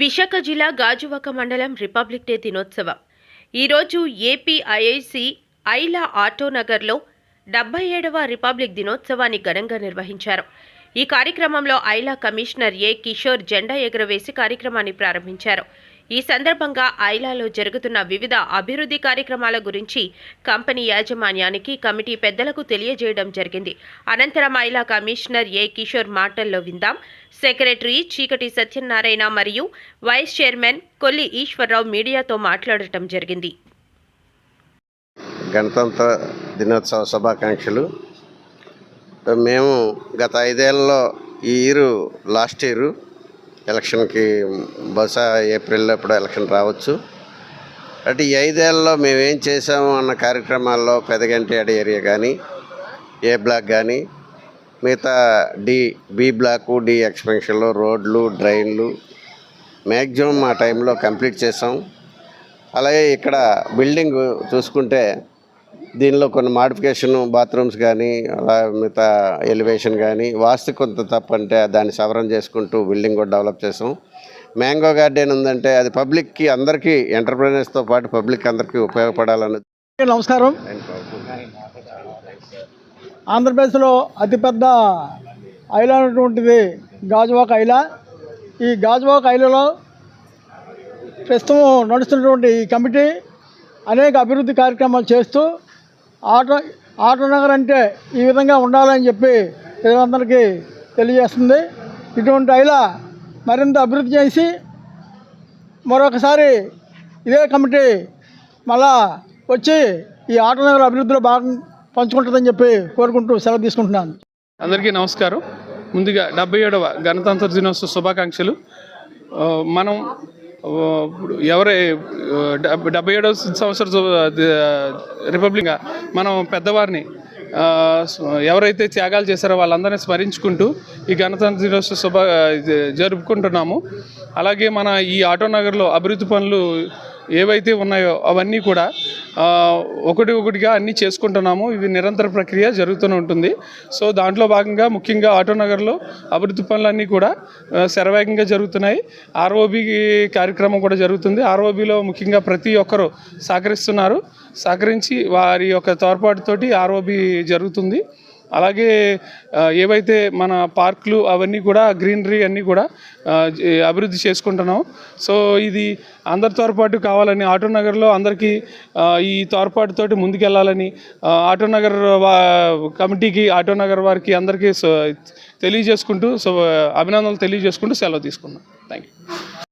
విశాఖ జిల్లా గాజువాక మండలం republic day దినోత్సవం. ఈరోజు ఏపీఐఐసి ఐలా ఆటో నగర్లో డెబ్బై ఏడవ రిపబ్లిక్ దినోత్సవాన్ని ఘనంగా నిర్వహించారు. ఈ కార్యక్రమంలో ఐలా కమిషనర్ ఏ కిషోర్ జెండా ఎగురవేసి కార్యక్రమాన్ని ప్రారంభించారు. ఈ సందర్భంగా ఐలాలో జరుగుతున్న వివిధ అభివృద్ధి కార్యక్రమాల గురించి కంపెనీ యాజమాన్యానికి కమిటీ పెద్దలకు తెలియజేయడం జరిగింది. అనంతరం ఐలా కమిషనర్ ఏ కిషోర్ మాటల్లో విందాం. సెక్రటరీ చీకటి సత్యనారాయణ మరియు వైస్ చైర్మన్ కొల్లి ఈశ్వరరావు మీడియాతో మాట్లాడటం జరిగింది. గణతంత్ర దినోత్సవ శుభాకాంక్షలు. మేము గత ఐదేళ్ళలో ఈ ఇయర్ లాస్ట్ ఇయర్ ఎలక్షన్కి బహుశా ఏప్రిల్లో ఇప్పుడు ఎలక్షన్ రావచ్చు. అంటే ఈ ఐదేళ్ళలో మేమేం చేసాము అన్న కార్యక్రమాల్లో పెదగంటి ఏరియా కానీ ఏ బ్లాక్ కానీ మిగతా డి బి బ్లాకు డి ఎక్స్పెన్షన్లు రోడ్లు డ్రైన్లు మ్యాక్సిమం ఆ టైంలో కంప్లీట్ చేసాం అలాగే ఇక్కడ బిల్డింగ్ చూసుకుంటే దీనిలో కొన్ని మాడిఫికేషన్ బాత్రూమ్స్ కానీ అలా మిగతా ఎలివేషన్ కానీ వాస్తు కొంత తప్పంటే దాన్ని సవరణ చేసుకుంటూ బిల్డింగ్ కూడా డెవలప్ చేసాం. మ్యాంగో గార్డెన్ ఉందంటే అది పబ్లిక్కి అందరికీ ఎంటర్ప్రైనర్స్తో పాటు పబ్లిక్ అందరికీ ఉపయోగపడాలన్నది నమస్కారం. ఆంధ్రప్రదేశ్లో అతిపెద్ద ఐలా అనేటువంటిది గాజువాక ఐలా. ఈ గాజువాక ఐలాలో ప్రస్తుతం నడుస్తున్నటువంటి ఈ కమిటీ అనేక అభివృద్ధి కార్యక్రమాలు చేస్తూ ఆటో ఆటో నగర్ అంటే ఈ విధంగా ఉండాలని చెప్పి ప్రజలందరికీ తెలియజేస్తుంది. ఇటువంటి ఐలా మరింత అభివృద్ధి చేసి మరొకసారి ఇదే కమిటీ మళ్ళా వచ్చి ఈ ఆటో నగర్ అభివృద్ధిలో భాగం పంచుకుంటుందని చెప్పి కోరుకుంటూ సెలవు తీసుకుంటున్నాను. అందరికీ నమస్కారం. ముందుగా డెబ్బై ఏడవ గణతంత్ర దినోత్సవ శుభాకాంక్షలు. మనం ఎవరై డెబ్- డెబ్బై ఏడవ సంవత్సర రిపబ్లిక్ మనం పెద్దవారిని ఎవరైతే త్యాగాలు చేశారో వాళ్ళందరినీ స్మరించుకుంటూ ఈ గణతంత్ర దినోత్సవ శుభ ఇది జరుపుకుంటున్నాము. అలాగే మన ఈ ఆటో నగర్లో అభివృద్ధి పనులు ఏవైతే ఉన్నాయో అవన్నీ కూడా ఒకటి ఒకటిగా అన్నీ చేసుకుంటున్నాము. ఇది నిరంతర ప్రక్రియ జరుగుతూనే ఉంటుంది. సో దాంట్లో భాగంగా ముఖ్యంగా ఆటో నగర్లో అభివృద్ధి పనులన్నీ కూడా శరవేగంగా జరుగుతున్నాయి. ఆర్ఓబి కార్యక్రమం కూడా జరుగుతుంది. ఆర్ఓబిలో ముఖ్యంగా ప్రతి ఒక్కరూ సహకరిస్తున్నారు. సహకరించి వారి యొక్క తోడ్పాటుతోటి ఆర్ఓబి జరుగుతుంది. అలాగే ఏవైతే మన పార్కులు అవన్నీ కూడా గ్రీనరీ అన్నీ కూడా అభివృద్ధి చేసుకుంటున్నాం. సో ఇది అందరి తోడ్పాటు కావాలని ఆటో నగర్లో అందరికీ ఈ తోడ్పాటుతోటి ముందుకెళ్ళాలని ఆటోనగర్ ఆటో నగర్ వా కమిటీకి ఆటో నగర్ వారికి అందరికీ సో తెలియజేసుకుంటూ సో అభినందనలు తెలియజేసుకుంటూ సెలవు తీసుకున్నాం. Thank you